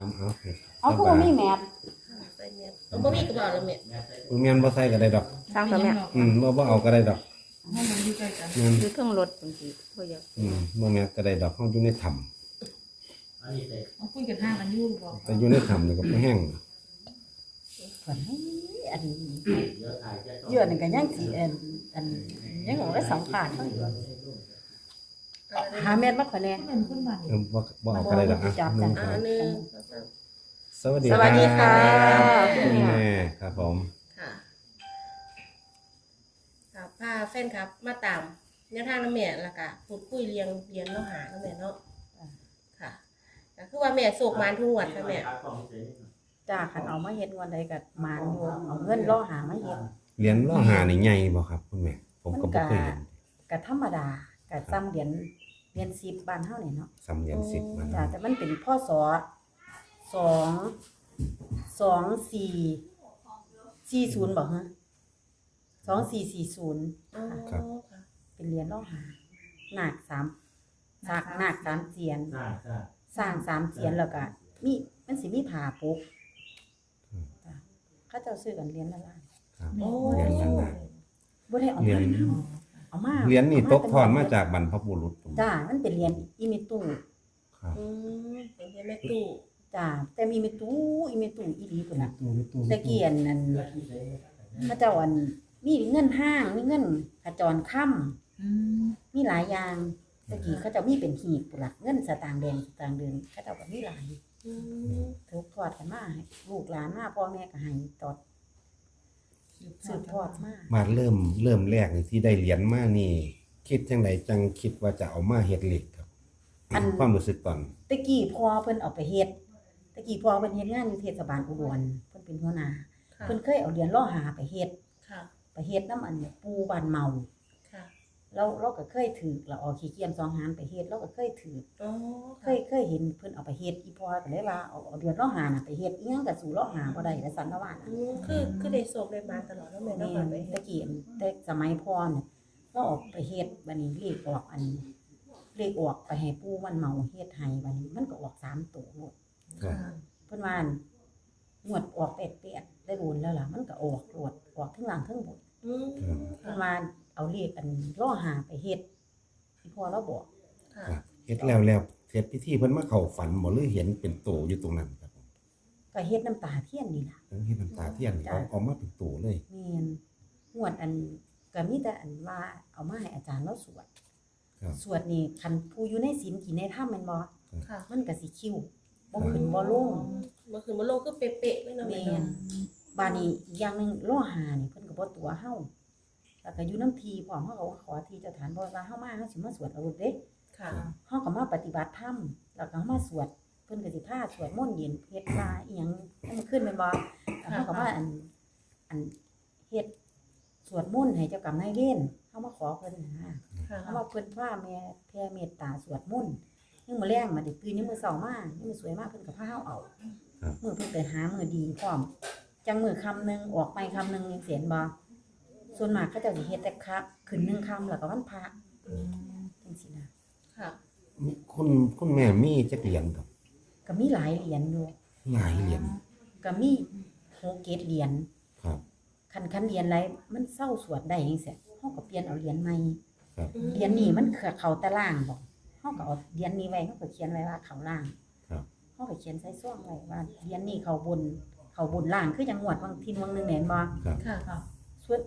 เอาเอาคือบ่มีแมสใส่เมียเอาบ่มีกระบอกแล้วแม่บ่แม่นบ่ใส่ก็ได้ดอก สร้างตัวแม่อืมบ่บ่เอาก็ได้ดอกมันอยู่ใกล้กันแม่นอยู่เทิงรถบางทีบ่อยากอืมบ่แม่นก็ได้ดอกเฮาอยู่ในถ้ำเอาคุยกันห้างกันอยู่บอกแต่อยู่ในถ้ำนี่ก็บ่แห้งเพิ่นอันเยอะนี่ก็ยังสิอันอันยังบ่ได้สัมภาษณ์เขาอยู่ หาแม่นมาขอแน่เป็นคนบ้านเออบ่บ่เอาก็ได้ดอกอะจับหจันึ่งงอ่าหนึ่งสองสามสวัสดีสวัสดีค่ะคุณแม่ครับผม ค่ะค่ะพาแฟนครับ มาตามแนวทางน้ำแม่แล้วก็พูดคุยเรียงเรียนเนาะหาน้ำแม่เนาะค่ะก็คือว่าแม่โศกมานทุกงวดค่ะแม่จ้าคันเอามาเฮ็ดงวนใดก็มานอยู่เอาเงินล่อหามาเฮ็ดเหรียญล่อหานี่ใหญ่บ่ครับ คุณแม่ ผมก็บ่เคยเห็น ก็ธรรมดาก็ซ้ำเหรียญ เหรียญ10บ้านเฮานี่เนาะสำเหรียญสิบมันจ้าแต่มันเป็นพศสองสองสี่สี่ศูนย์บอกฮะสองสี่สี่ศูนย์อ๋อค่ะเป็นเหรียญล่อหาหนักสามสากหนักสามเจียน สร้างสามเจียนแล้วก็มีมันสิมีผ่าปุกจ้ะเขาเจ้าซื้อกันเหรียญละล้าน ครับโอ้เหรียญละล้าน บ่ได้เอาเหรียญมา เอามาเหรียญนี่ตกทอนมาเจากบรรพบุรุษผมจ้ามันเป็นเหรียญอีเมตุครับอืมเป็นแม่ตู้จ้าแต่มีเมตุอีเมตุอีหลีพุ่นน่ะตะเกียนนั่นเขาเจ้าอันมีเงินห้างมีเงินขจรค่ำอืมมีหลายอย่างตะกี้เขาเจ้ามีเป็นหีบพุ่นล่ะเงินสตางค์แดงสตางค์เดือนเขาเจ้าก็มีหลายอืมถูกทอดกันมาให้ลูกหลานมาพ่อแม่ก็ให้ตอด สืบทอดมามาเริ่มเริ่มแรกนี่ที่ได้เหรียญมานี่ คิดจังไดจังคิดว่าจะเอามาเฮ็ดเหล็กครับ อัน ความรู้สึกตอนตะกี้พ่อเพิ่นเอาไปเฮ็ดตะกี้พ่อเพิ่นเฮ็ดงานอยู่เทศบาลอุบลเพิ่นเป็นหัวหน้าค่ะเพิ่นเคยเอาเหรียญล่อหาไปเฮ็ดค่ะ ไปเฮ็ดน้ำอันปูบ้านเมาค่ะ เราเราก็เคยถือเราเอาขี้เกียจสองหานไปเฮ็ดเราก็เคยถืออ๋อเคยเคยเห็นเพิ่นเอาไปเฮ็ดอีพ่อก็เลยว่าเอาเอาเหรียญล่อหาน่ะไปเฮ็ดอีหยังก็สู่ล่อหาบ่ได้แล้วสันละว่าน่ะอืมคือคือได้โศกได้มาตลอดแล้วแม่เนาะแม่ค่ะนไปตะกี้อันแต่สมัยพ่อเนี่ยเราออกไปเฮ็ดบัดนี้เลขออกอันเลขออกไปให้ปู่วันเมาเฮ็ดให้บัดนี้มันก็ออกสามตัวหมดครับ เพิ่นว่าอั่นงวดออกเป็ดเป็ดได้โดนแล้วล่ะ มันก็ออกโลดออกทั้งหลังทั้งบน อืมเพิ่นว่าเอาเลขอันล่อหาไปเฮ็ดที่พ่อเราบอกค่ะครับเฮ็ดแล้วแล้วเฮ็ดพิธีเพิ่นมาเข้าฝันบ่หรือเห็นเป็นโตอยู่ตรงนั้นครับผมก็เฮ็ดน้ำตาเทียนนี่ล่ะ เออเฮ็ดน้ำตาเทียนนี่เอาเอามาเป็นโตเลยแม่นงวดอันก็มีแต่อันว่าเอามาให้อาจารย์เราสวด ครับ สวดนี่คันผู้อยู่ในศีลกินในถ้ำแม่นบ่ค่ะมันก็สิคิ้วบ่ขึ้นบ่ลงเมื่อคืนมาโลกคือเป๊ะๆเลยเนาะแม่แม่น เนาะบาดนี้อีกอย่างหนึงล่อหานี่เพิ่นก็บ่ตัวเฮา แล้วก็อยู่น้ำทีพร้อมเฮาก็ขอที่เจ้าฐานบ่ว่าเฮามาเฮาสิมาสวดเอาเด้ค่ะ เฮาก็มาปฏิบัติธรรมแล้วก็เฮามาสวดเพิ่นก็สิพาสวดมนต์เย็นเฮ็ดลาอีหยังให้มันขึ้นแม่นบ่แล้วเฮาก็มาอันอันเฮ็ดสวดมนต์ให้เจ้ากรรมนายเวรเฮามาขอเพิ่นนะค่ะเฮามาเพิ่นว่าแม่แผ่เมตตาสวดมนต์ยังมื้อแรงมาได้ตื่นยังมื้อเช้ามายังมื้อสวยมากเพิ่นก็พาเฮาเอาครับ มื้อเพิ่นไปหามื้อดีพร้อมจังมื้อคำหนึงออกไปคำหนึงยังเสียนบ่ ส่วนมากเขาเจ้าสิเฮ็ดแต่ครับขึ้นหนึ่งคำแล้วก็วันพระจังซี่นะค่ะ คุณคุณแม่มีจักเหรียญครับก็มีหลายเหรียญอยู่หลายเหรียญก็มีหกเกตเหรียญครับ คันคันเหรียญไรมันเศร้าสวดได้จังซี่เฮาก็เปลี่ยนเอาเหรียญใหม่ครับเหรียญนี้มันคือเขาแตะล่างบ่เฮาก็เอาเหรียญนี้ไว้เฮาก็เขียนไว้ว่าเขาล่างครับ เฮาก็เขียนใส่ซ่วงไว้ว่าเหรียญนี้เขาบนเขาบนล่างคือจังหวัดบางทีนวังหนึงแม่นบ่ครับค่ะค่ะสวด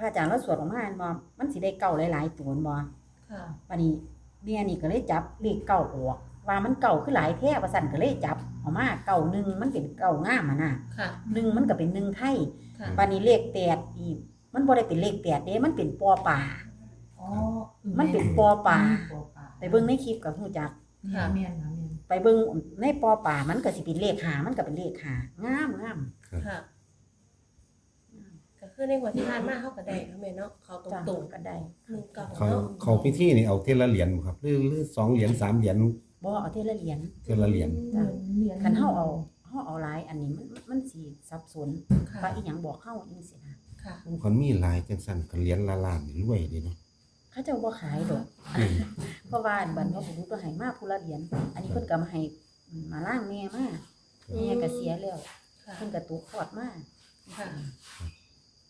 พระอาจารย์เราสวดออกมาแม่นบ่มันสิได้เก่าหลายๆตัวแม่นบ่ค่ะบัดนี้เมียนี่ก็เลยจับเลขเก่าออกว่ามันเก่าคือหลายแท้ว่าซั่นก็เลยจับเออกมาเก่าหนึ่งมันเป็นเก่างามอะนะค่ะ หนึ่งมันก็เป็นหนึ่งไทยค่ะบัดนี้เลขแปดอีกมันบ่ได้เป็นเลขแปดเด้มันเป็นปอป่า อ๋อมันเป็นปอป่า ปอป่าไปเบิ่งในคลิปกับฮู้จัก ค่ะแม่นค่ะแม่นไปเบิ่งในปอป่ามันก็สิเป็นเลขหามันก็เป็นเลขหางามงามค่ะ ก็คือในวันที่ผ่านมาเขาก็ได้เนาะแม่เนาะเขาตจ้ะรงก็ได้ๆหนึ่งเก่าเขาเนาะเขาพิธีนี่เอาเทยละเหรียญบ่ครับหรือหรือสองเหรียญสามเหรียญบ่เอาเทละเหรียญ เทยละเหรียญจ้ะเหรียญคันเฮาเอาเฮาเอาหลายอันนี้มันมันมันสิสับสนค่ะว่าอีหยังบอกเฮาจังซี่นะค่ะคนมีหลายจังซั่นก็เหรียญละล้านนี่รวยเดีเนาะเขาเจ้าบ่ขายดอก อืมเพราะว่าบรรพบุรุษก็ให้มาผู้ละเหรียญอันนี้เพิ่นก็มาให้มาล่างแม่มายแล้วค่ะเพิ่นก็ตุกขอดมาค่ะ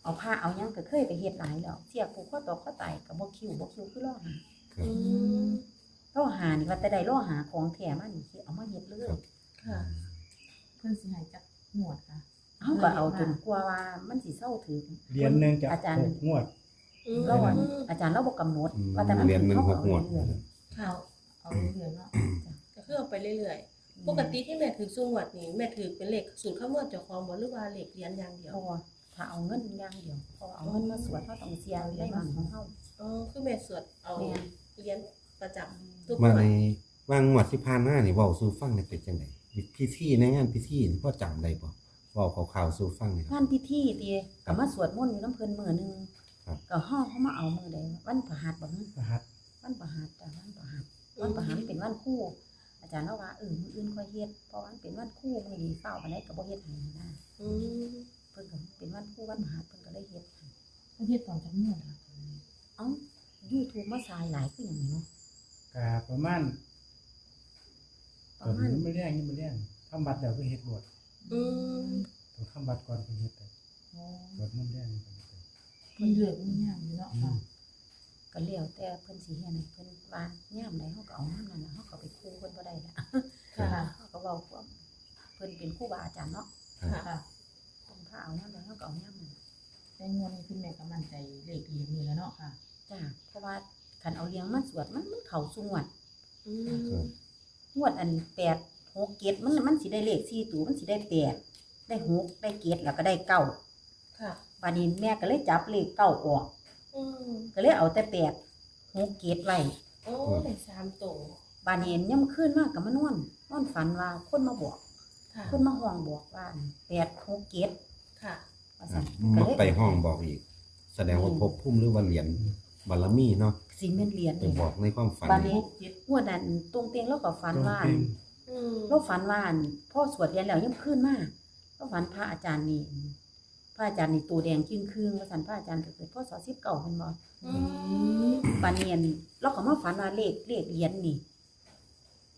เอาผ้าเอาหยังก็เคยไปเฮ็ดหลายแล้วเสียผูกข้อตอกข้อไตก็บ่คิวบ่คิวคือล่อหาครับอืมล่อหานี่ว่าแต่ใดล่อหาของแท้มานี่สิเอามาเฮ็ดเลยครับค่ะ เพิ่นสิให้จักหมวดค่ะเฮาก็เอาจนกลัวว่ามันสิเศร้าถึง เหรียญหนึ่งจะอาจารย์ หกงวด อืม เราอะอาจารย์เราบ่กำหนดอืมว่าแต่มันเหรียญหนึ่งหกงวด เรื่อยค่ะ เอาเรื่อยๆเนาะก็คือเอาไปเรื่อยๆๆปกติที่แม่ถือสูงวัดนี่แม่ถือเป็นเลขสูตรคำนวณเจ้าของบ่หรือว่าเลขเหรียญอย่างเดียวเพราะว่า ถ้าเอาเงินอย่างเดียวเพราะว่าเอาเงินมาสวดเฮาต้องเสียได้มันของเฮาอ๋อคือแม่สวดเอาแม่นเหรียญประจำทุกมาวัในนวางงวดที่ผ่านมานี่เว้าสู่ฟังนี่เป็นจังไดพิธีในงานพิธีนี่พ่อจำได้บ่เว้าข่าวๆสู่ฟังนี่คงารับนพิธีติก็มาสวดมนต์อยู่น้ำเพิ่นมื้อหนึงครับ ก็ฮ้อเขามาเอามื้อใดวันพฤหัสบ่ฮึรหัสวันพฤหัสจ้ะวันพฤหัสวันประหารเป็นวันคู่ อาจารย์เล่าว่าเออมื้ออื่นค่อยเฮ็ดเพราะวันเป็นวันคู่มื้อนี้เฝ้าปานใดก็บ่เฮ็ดให้นะอืมเพิ่นก็เป็นวันคู่วันประหารเพิ่นก็เลยเฮ็ดให้เพิ่นเฮ็ดตอนจักหมวดค่ะเอ้า YouTube มาสายหลายคือหยังนี่เนาะกาประมาณปตอระนมาณนี้ไม่เรียกนี่ไม่เรียกทำบัตรเดี๋ยวก็เฮ็ดบวชอืมต้องทำบัตรก่อนก็เฮ็ดไปโอ้บวชมุ่นเรียกนี่ก็เฮ็ดไปมีเลือกมีหยังอยู่เนาะค่ะก็แล้วแต่เพิ่นสิเฮ็ดให้เพิ่นว่ายามใดเฮาก็เอายามนั้นน่ะเฮาก็ไปคู่เพิ่นบ่ได้ละค่ะ เฮาก็เว้าความเพิ่นเป็นครูบาอาจารย์เนาะ ค่ะ ค่ะเพิ่นพาเอายามใดเฮาก็เอายามนั้นแต่งวดนี้คุณแม่ก็มั่นใจเลขเหรียญนี่แหล้วเนาะค่ะ จ้าเพราะว่าคันเอาเลี้ยงมาสวดมันมันเข้าสุงวดอืมครับงวดอันแปดหกเกตมันมันสิได้เลขสี่ตัวมันสิได้แปดได้หกได้เกตแล้วก็ได้เก้าค่ะ บานี้แม่ก็เลยจับเลขเก้าออก อืมก็เลยเอาแต่แปดหกเกตไว้โอ้ได้สามตัวบานี้ย่ำขึ้นมากกับมานอนนอนฝันว่าคนมาบอก ค่ะ คนมาห้องบอกว่าแปดหกเกต ค่ะว่าครัซั่บนก็มาเลยไปห้องบอกอีก แสดงว่าพบพุ่มหรือว่าเหรียญบารมีเนาะสิแม่นเรียนไปนี่ บอกในความฝันบานี้หกเจ็ดงวดนั้นตรงเตียงเราก็ฝันว่าตรงเต็งอืมเราฝันว่าอั่นพ่อสวดเรียนแล้วย่ำขึ้นมาเราฝันพระอาจารย์นี่พระอาจารย์นี่ตัวแดงจึงครึ่งว่าสันพระอาจารย์ก็เกิดพ่อสอสิบเก่าเป็นบ่อืมปานเนียนเราก็มาฝันว่าเลขเลขเหรียญนี่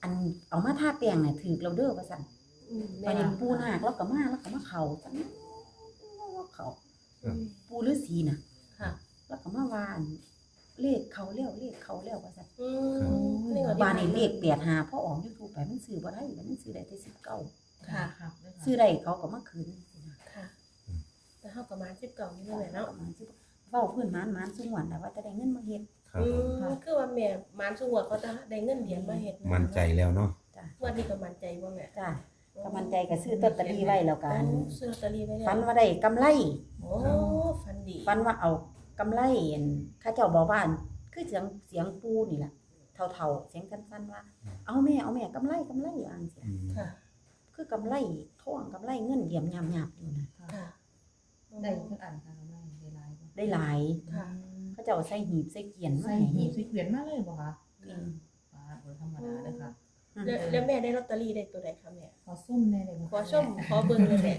อันเอามาทาแป้งน่ะถือเราเด้อว่าซั่นอืมปานนี้ปูนาคเราก็มาแล้วก็มาเข้าซั่นเขาอืม ปูฤาษีน่ะค่ะ แล้วก็มาว่าอันเลขเขาแล้วเลขเขาแล้วว่าซั่นอืมนี่ก็บ้านนี้เลข85พอออก YouTube ไปมันซื้อบ่ได้มันซื้อได้แต่19ค่ะค่ะเลยค่ะซื้อได้เขาก็มาคืนค่ะแต่เฮาประมาณสิบเก่านี่เนาะแหละเนาะประมาณสิบเว้าพื้นหมานหมานสุงวันน่ะว่าจะได้เงินมาเฮ็ดครับอืผมมคือว่าแม่มานสงวดเขาจะได้เงินเหรียญมาเฮ็ดะมั่นใจแล้วเนาะวันนี้ก็มั่นใจบ่แม่จ้าก็มั่นใจก็ซื้อลอตเตอรี่ไว้แล้วกันโอ้ซื้อลอตเตอรี่ไว้แล้วฝันว่าได้กำไร โอ้ฟันดีฝันว่าเอากำไรอันเข้าเจ้าบอกว่าอันคือเสียงเสียงปูนี่แหละเท่าๆเสียงสั้นๆว่า เอาแม่เอาแม่กำไรกำไรว่าจังซี่ค่ะ คือกำไรทองกำไรเงินเหลี่ยมยามๆอยู่นะค่ะได้เพิ่นอ่านค่ะไม่ได้หลายบ่ได้หลายค่ะเขาเจ้าใส่หีบใส่เกียนมาใส่ให้หีบใส่เกวียนมาเลยบ่คะอืมฟ้าบ่ธรรมดาเด้อค่ะ แล้วแล้วแม่ได้ลอตเตอรี่ได้ตัวใดคะแม่ ขอส้มแน่เลยบ่ขอชมขอเบิ่งเลยแม่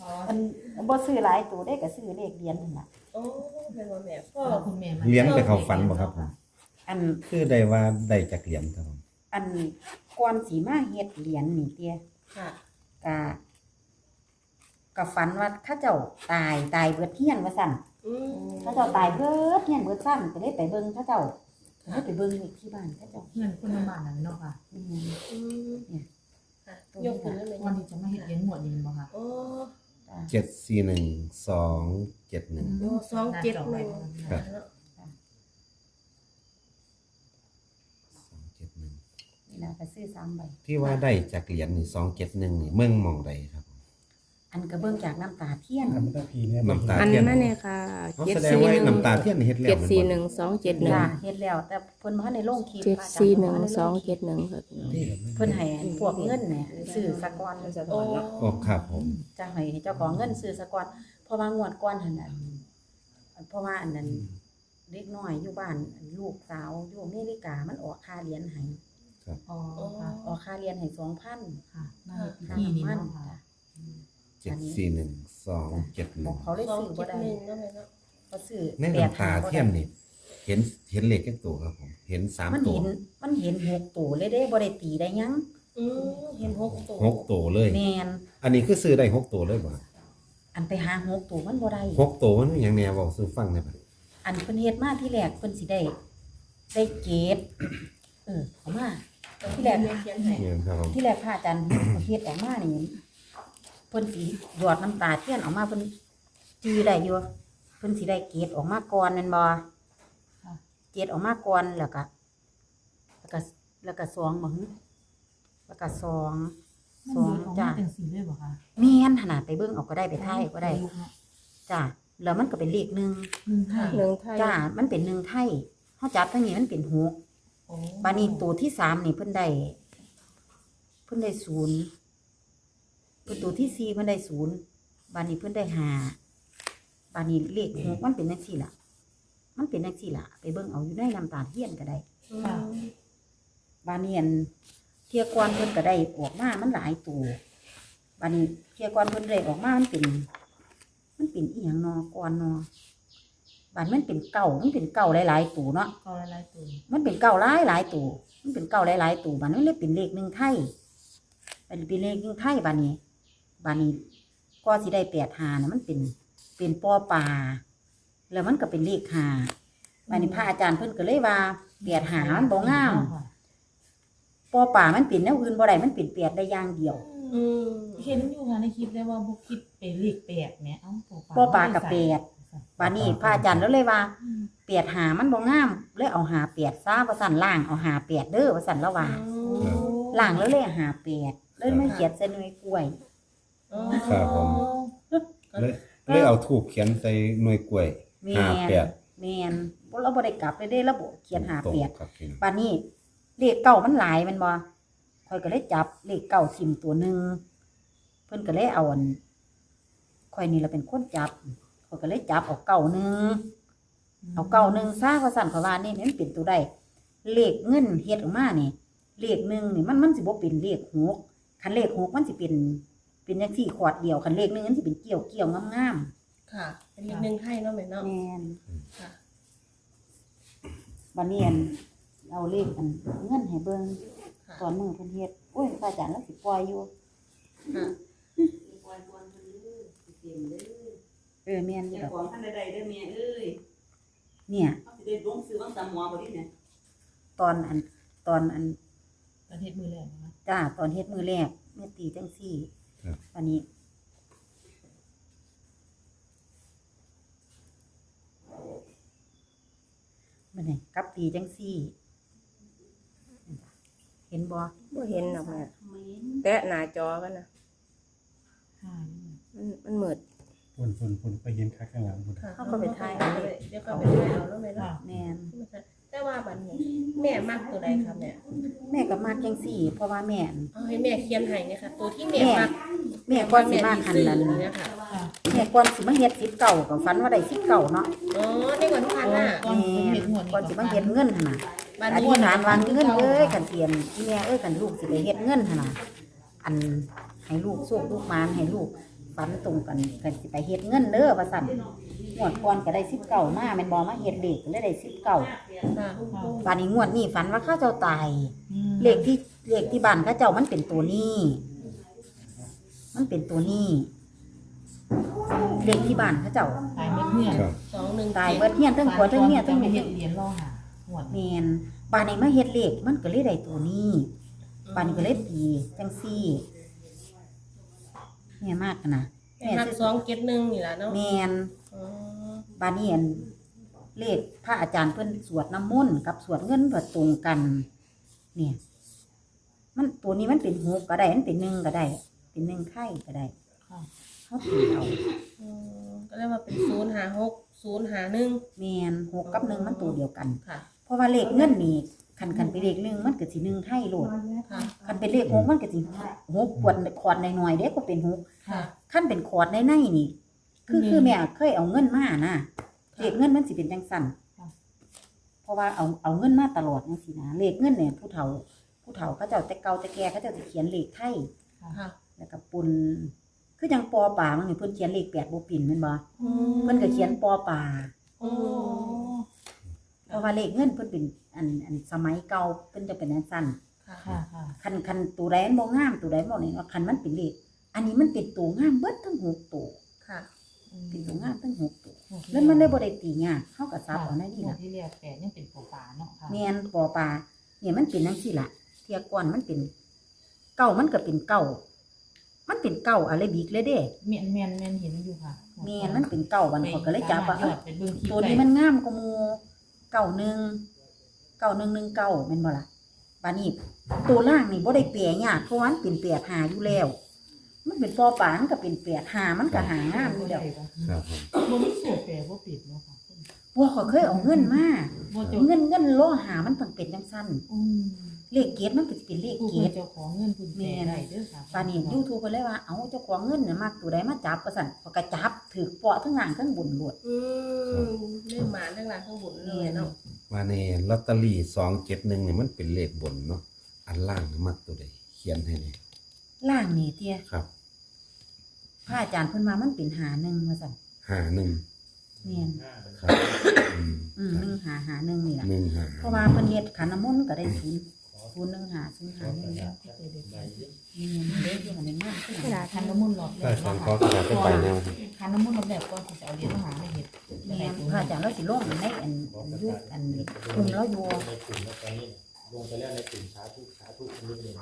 ขอมันบ่ซื้อหลายตัวได้ก็ซื้อเลขเหรียญนั่นล่ะโอ้เป็นว่าแม่พ่อขอคุณแม่มาเหรียญไปเข้าฝันบ่ครับผมอันคือได้ว่าได้จากเหรียญครับผมอันก่อนสีมาเฮ็ดเหรียญนี่เตี้ยค่ะกะกะฝันว่าเข้าเจ้าตายตายเบิดเฮียนว่าสั่นอืม เข้าเจ้าตายเบิดเฮียนเบิดสั่นก็เลยไปเบิ่งเข้าเจ้า ก็เลยไปเบิ่งที่บ้านเข้าเจ้าเพื่อนคนละบ้านนั่นเนาะค่ะอืมอืมเนี่ยค่ะยกขึ้นแล้วเลยวันที่จะมาเฮ็ดเหรียญหมวดนี่บ่ค่ะโอ้จ้ะเจ็ดสี่หนึ่งสองเจ็ดหนึ่งโอ้สองเจ็ดหนึ่งครับเนาะสองเจ็ดหนึ่งนี่นะก็ซื้อ3ใบที่ว่าได้จากเหรียญนี่สองเจ็ดหนึ่งนี่เมืองหมองใดครับผม อันก็เบิ่งจากน้ำตาเทียนทำต้องผีเนี่ยน้ำตาอันเทียนนั้นเนี่ยค่ะเขาเจ็ดแสดงสี่ว่าหนึ่งน้ำตาเทียนนี่เฮ็ดแล้วเจ็ดแม่นสี่บ่หนึ่งสองเจ็ดหนึ่งจ้ะเฮ็ดแล้ว แต่เพิ่นบ่ทันได้ลงคลิปเจ็ดพระาจารย์สี่หนึ่งบ่ทัได้สองลคลิเจ็ปดหนึ่งครับเพิ่นให้อันพวกเงินเนี่ยซื้อสะก่อนโอ้โอ้ครับผมจะให้เจ้าของเงินซื้อสะก่อนเพราะว่างวดก่อนหั่นน่ะเพราะว่าอันนั้นเด็กน้อยอยู่บ้านลูกสาวอยู่อเมริกามันออกค่าเรียนให้อ๋อค่ะออกค่าเรียนให้2,000ค่ะมาเฮ็ดค่าพิธีน้ำนี่มัน เนาะค่ะจ้ะเจ็ดสี่หนึ่งสองเจ็ดหบนึ่องกเขาเลยสองซื้อบ่เจ็ดได้หนึ่งเนาะแม่เนาะเขาซื้อในแปดน้ำตาหบ่ได้เทียนนี่เห็นเห็นเลขแค่ตัวครับผม เห็นสามมันตัวเห็นมันเห็นหกตัวเลยเด้บ่ได้ตีได้หยังอืมเห็นหกตัวหกตัวเลยแมนอันนี้คือซื้อได้หกตัวเลยบ่อันไปหาหกตัวมันบ่ได้หกตัวมันมีหยังแหน่เว้าสู่ฟังได้บ่อันเพิ่นเฮ็ดมาที่แรกเพิ่นสิได้ได้เกรดเออเอามาที่แรกเขียนให้เนี่ยครับผมที่แรกพระอาจารย์เฮ็ดออกมานี่ เพิ่นสิหยอดน้ำตาเทียนออกมาเพิ่นจือได้อยู่เพิ่นสิได้เกรดออกมาก่อนแม่นบ่ค่ะเกรดออกมาก่อนแล้วก็แล้วก็แล้วก็ซองบ่หึแล้วก็ซองมันซองเยอะออกจ้ะมาจังสีเลยบ่คะแม่นขนาดไปเบิ่งเอาก็ได้ไปถ่ายเอาก็ได้จ้ะแล้วมันก็เป็นเลขหนึ่งหนึ่งไทยหนึ่งไทยจ้า มันเป็นหนึ่งไทยเฮาจับทั้งนี้มันเป็นหกโอ้บานี้ตัวที่สามนี่เพิ่นได้เพิ่นได้ศูนย์ เพิ่นตัวที่สี่เพิ่นได้ศูนย์บานี้เพิ่นได้ห้าบานี้เลขหกมันเป็นจังซี่ล่ะ มันเป็นจังซี่ล่ะ ไปเบิ่งเอาอยู่ในน้ำตาเทียนก็ได้อืมบานี้อันเที่ยก่อนเพิ่นก็ได้ออกมา มันหลายตัวบานี้เที่ยก่อนเพิ่นได้ออกมา มันเป็น มันเป็นอีหยังนอก่อนนอบานมันเป็นเก่ามันเป็นเก่าหลายๆตัวเนาะ ก็หลายๆตัวมันเป็นเก่าหลายหลายตัวมันเป็นเก่าหลายหลายตัวบานนี้เลยเป็นเลขหนึ่งไทยเป็นเป็นเลขหนึ่งไทยบานนี้ บานนี้ก็สิได้แปดหานะมันเป็นเป็นปอปลาแล้วมันก็เป็นเลขหาบานนี้พระอาจารย์เพิ่นก็เลยว่าแปดหามันบ่งามค่ะปอปลามันเป็นแนวอื่นบ่ได้มันเป็นแปดได้อย่างเดียว อืมเห็นอยู่ค่ะในคลิปได้ว่าบุกคิดเป็นเลขแปดแหมเอ้าปอปลากับแปดบานนี้พระอาจารย์แล้วเลยว่าเปียดหามันบ่งามเลยเอาหาเปียดซาว่าสั่นล่างเอาหาเปียดเด้อว่าสั่นละว่าอืมล่างแล้วเลยเอาหาเปียดเลยไม่เขียนใส่หน่วยกล้วยอ๋อ ครับผม เลยเลยเอาทูบเขียนใส่หน่วยกล้วยแม่ห้านแปดแม่นบ่เราบ่ได้กลับเลยเด้ระบบเขียนหาเปียดตรงครับพี่น้องบัดนี้เลขเก่ามันหลายแมันบ่ข่อยก็เลยจับเลขเก่าทิมตัวหนึงเพิ่นก็เลยเอาอันข่อยนี่ล่ะเป็นคนจับข่อยก็เลยจับเอาเก่าหนึง เอาเก่าหนึ่งซาว่าสั่นเขาว่านี่มันเป็นตัวใดเลขเงินเฮ็ดออกมานี่เลขหนึ่งนี่มันมันสิบ่เป็นเลขหกคันเลขหกมันสิเป็น เป็นจังซี่ขวดเดียวคันเลขหนึ่งมันสิเป็นเกี่ยวเกี่ยวงามค่ะ เป็นอีกหนึ่งไทยเนาะแม่ๆเนาะแม่นค่ะ บัดนี้อันเอาเลขอันเงินให้เบิ่งค่ะตอนมือเพิ่นเฮ็ดโอ้ยพระอาจารย์แล้วสิปล่อยอยู่ ค่ะเออแม่นอยู่เจ้าดอกของท่านใดๆเด้อแม่เอ้ยเนี่ย เขาสิได้ลงซื้อวังตามหมอบ่ดิเนี่ยตอนอันตอนอัน ประเทศมือแรกนะคะจ้าตอนเฮ็ดมือแรกแม่ตีจังซี่ วันนี้ มันนี่กับตีจังซี่ เห็นบ่บ่เห็นหรอกแม่ทำไมแตะหน้าจอกันนะห้านี่มันมันมืดฝนฝนฝนไปเห็นคักข้างหลังพุ่นค่ะเขาก็ไปถ่ายเอาเลยเดี๋ยวก็ไปถ่ายเอาแล้วแม่ค่ะเนาะแม่นแต่ว่าบัดนี้แม่มักตัวใดครับแม่แม่ก็มากจังซี่ เพราะว่าแม่น เอาให้แม่เขียนให้เนี่ยค่ะ ตัวที่แม่แม่มัก แม่ก่อนสิมาคันนั้นแม่ที่ซื้อเนี่ยค่ะค่ะแม่ก่อนสิมาเฮ็ดสิบเก่าก็ฝันว่าได้สิบเก่าเนาะอ๋อในวันที่ผ่านมาก่อนแม่เฮ็ดงวดนี้ก่อนสิมาเฮ็ดเงินหั่นน่ะบัดอนี้ธิษฐานว่าเงินเอ้ยกันเตียนที่แม่เอ้ยกันลูกสิได้เฮ็ดเงินหั่นน่ะอันให้ลูกโชคลูกหมานให้ลูกฝันตรงกันกันสิไปเฮ็ดเงินเด้อว่าซั่นงวดก่อนก็ได้สิบเก่ามาแม่นบ่มาเฮ็ดเลขก็เลยได้สิบเก่าค่ะบาดนี้งวดนี้ฝันว่าข้าเจ้าตายอืมเลขที่เลขที่บ้านข้าเจ้ามันเป็นตัวนี้ มันเป็นตัวนี้เลขที่บ้านข้าเจ้า ตายเม็ดเมื่อครับ สองหนึ่งตายเบิดเฮียนทั้งผัวทั้งเมียทั้งไม่ลูเฮ็กดเหรียญรอหาหวดแมนบ้านนี้มาเฮ็ดเลขมันก็เลยได้ตัวนี้บ้านนี้ก็เลยตีจังซี่แม่มากนะแม่มักสองเจ็ดหนึ่งนี่แหละเนาะแมนอ๋อบ้านนี้อันเลขพระอาจารย์เพิ่นสวดน้ำมนต์กับสวดเงินเพิ่นตรงกัน เนี่ย มันตัวนี้มันเป็นหกก็ได้ มันเป็นหนึ่งก็ได้ เป็นหนึ่งไข่ก็ได้ค่ะ เขาตีเอาอืมก็เรียกว่าเป็นศูนย์หาหกศูนย์หาหนึ่งแมนหกกับหนึ่งมันตัวเดียวกัน ค่ะ เพราะว่าเลขเงินนี่คันคันไปนเลขหนึ่งมันก็สิหนึ่งไข่โลดค่ะ คันเป็นเลขหกมันก็สิหกขวดขวดหน่อยๆเด้ก็เป็นหกค่ะ ขั้นเป็นขวดในในนี่ คือคือแม่เคยเอาเงินมานะเลขเงินมันสิเป็นจังสั่นค่ะ เพราะว่าเอาเอาเงินมาตลอดจังซี่นะเลขเงินเนี่ยผู้เฒ่า ผู้เฒ่าเขาเจ้าแต่เก่าแต่แก่เขาเจ้าสิเขียนเลขไทย ค่ะ แล้วก็ปุ่นคือจังปอป่ามันนี่เพิ่นเขียนเลขแปดบ่ปิ่นแม่นบ่อืมเพิ่นก็เขียนปอป่าโอ้ เพราะว่าเลขเงินเพิ่นเป็นอันอันสมัยเก่าเพิ่นจะเป็นจังซั่นค่ะค่ะค่ะค่ะ คันคันตัวใดมันบ่งามตัวใดบ่นี่เนาะคันมันเป็นเลขอันนี้มันเป็นตัวงามเบิดทั้งหกตัวค่ะเป็นตัวงามทั้งหกตัวแล้วมันเลยบ่ได้ตียากเฮาก็ซับเอาในนี่หมวล่ะดที่เรียกแปดยังเป็นปูป่าเนาะค่ะแม่นปอปลาเนี่ยมันเป็นจังซี่ล่ะเทียก่อนมันเป็นเก้ามันก็เป็นเก้า มันเป็นเก้าอะไรบีกเลยเด้เมียนเมียนเมียนเห็นอยู่ค่ะแม่นมันเป็นเก้าวันเขาก็เลยจับว่าไปเอ้ยไปเบิ่งคลิปตัวนี้มันงามกว่าหมู่เก้าหนึ่งเก้าหนึ่งหนึ่งเก้าแม่นบ่ล่ะบานี้ตัวล่างนี่บ่ได้แปลยากเพราะว่ามันเป็นแปดหาอยู่แล้ว มันเป็นปอปลามันก็เป็นแปดหามันก็หางามอยู่แล้วครับผมบ่มีสูตรแปลบ่ปิดเนาะค่ะบ่เขาเคยเอาเงินมาบ่เจ้าเงินเงินโลหามันต้องเป็นจังซั่น อืม เลขเกตมันก็สิเป็นเลขผู้เกเพิ่นตเจ้าของเงินเพิ่นแปลได้เด้อค่ะปานนี้ YouTube เพิ่นเลยว่าเอาเจ้าของเงินน่ะมักตัวใดมาจับว่าซั่นเขาก็จับถือเปาะทั้งล่างทั้งบนโลดอืมเรื่องหมาทั้งหลายทั้งบุญเลยเนาะมาในลอตเตอรี่สองเจ็ดหนึ่งนี่มันเป็นเลขบนเนาะอันล่างมักตัวใดเขียนให้หนี่อยล่างนี่เตี้ยครับพระอาจารย์เพิ่นว่ามันเป็นหาหนึ่งว่าซั่นหาหนึ่งแม่นครับอืมอืมหนึ่งหาหาหนึ่งนี่ล่ะหนึ่งหาเพราะว่าเพิ่นเฮ็ดขันน้ำมนต์ก็ได้ศูนย์ ศูนย์หนึ่งหาศูนย์หาหนึ่งแล้วนี่เด้อยู่กันในงานขึ้นเวลาทำน้ำมันต์หลอดแรได้กตอนขอกระดาษไปใบแนวครับทำน้ำมันต์หลอดแรกก่อนที่จะเอาเหรียญมาหาไม่เห็นแม่นพระอาจารย์เราสิลงในอันยุคอันกลุ่มเราอยู่ในกลุ่มแล้วตอนนี้ลงไปแล้วในกลุ่มสาธุสาธุคนนิดหนึ่ง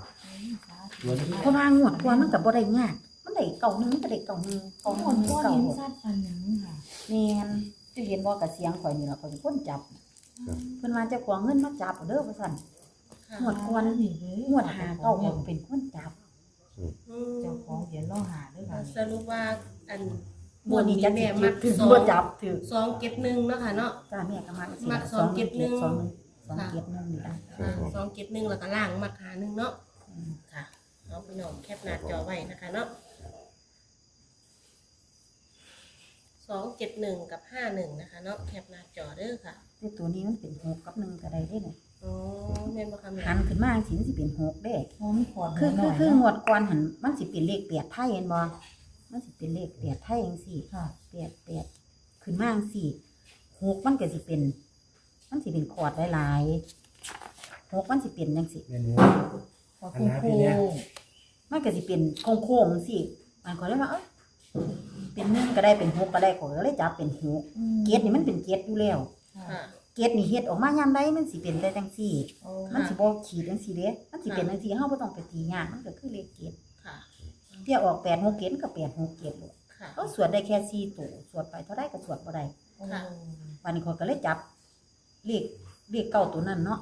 เพราะว่างวดกว่ามันก็บ่ได้ยากมันได้เก่าหนึงมันก็ได้เก่าหนึงเก่าก่หอนนึงก่อนเก่าเห็นหมดซาดฟันหยังค่ะแม่นจะเห็นบ่กับเสียงข่อยนี่ล่ะข่อยเป็นคนจับเพิ่นว่าเจ้าของเงินมาจับเอาเด้อว่าซั่นค่ะ หมวดกวนงวดหาเก่าข่อยก็เป็นคนจับอืมเจ้าของเหรียญล่อหาด้วยค่ะสรุปว่าอันงวดนี้จักแม่สิมักถึงสองบ่จับถือสองเก็ดหนึ่งเนาะค่ะเนาะจ้าแม่ก็มักสิมักสองเจ็ดหนึ่งสองสองเจ็ดหนึ่งนี่ล่ะครับผมสองเก็ดหนึ่งแล้วก็ล่างมักหาหนึ่งเนาะค่ะเอาพี่น้องแคปหน้าจอไว้นะคะเนาะสองเจ็ดหนึ่งกับห้าหนึ่งนะคะเนาะแคปหน้าจอเด้อค่ะแต่ตัวนี้มันเป็นหกกับหนึ่งก็ได้เด้เนี่ย อ๋อแม่นบ่คำหันี้นขึ้นมาสิมันสิเป็นหกเด้พร้อมขอดคือหคืน่ออยคือเนาะงวดก่อนหันมันสิเป็นเลขเปียดไทยเห็นบ่มันสิเป็นเลขเปียดไทยจังซี่ค่ะเปียดเปียดขึ้นมาจังซี่หกมันก็สิเป็น มันสิเป็นขอดหลายๆหกมันสิเป็นจังซี่ เมนูขอคุณครูมันก็สิเป็นโค้งๆจังซี่มันก็เลยว่าเอ้ยเป็นหนึ่งก็ได้เป็นหกก็ได้ก็เลยจับเป็นหกเกตนี่มันเป็นเกตอยู่แล้วค่ะ เกตนี่เฮ็ดออกมายามใดมันสิเป็นได้จังซี่ โอ้มันสิบ่ขีดจังซี่เด้มันสิเป็นจังซี่เฮาบ่ต้องไปตียากมันก็คือเลขเกตค่ะ เที่ยออก8 6เกตก็8 6เกตโลดค่ะ เขาสวดได้แค่4ตัวสวดไปเท่าใดก็สวดบ่ได้ค่ะ วันนี้ข้อยก็เลยจับเลขเลขเก้าตัวนั้นเนาะ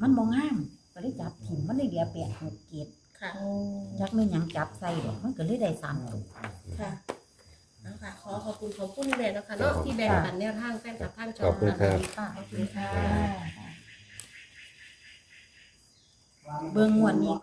มันบ่งามก็เลยจับถิ่มมันเลยเหลือ8 6เกตค่ะโอ้จักแม่นหยังจับใส่ดอกมันก็เลยได้สามตัว ค่ะ เอาค่ะขอขอบคุณขอบคุณแม่นะคะเนาะที่แบ่งปันแนวทางแฟนกับท่านชขอบคุณครับ ค่ะขอบคุณค่ะค่ะเบิ่งงวดนี้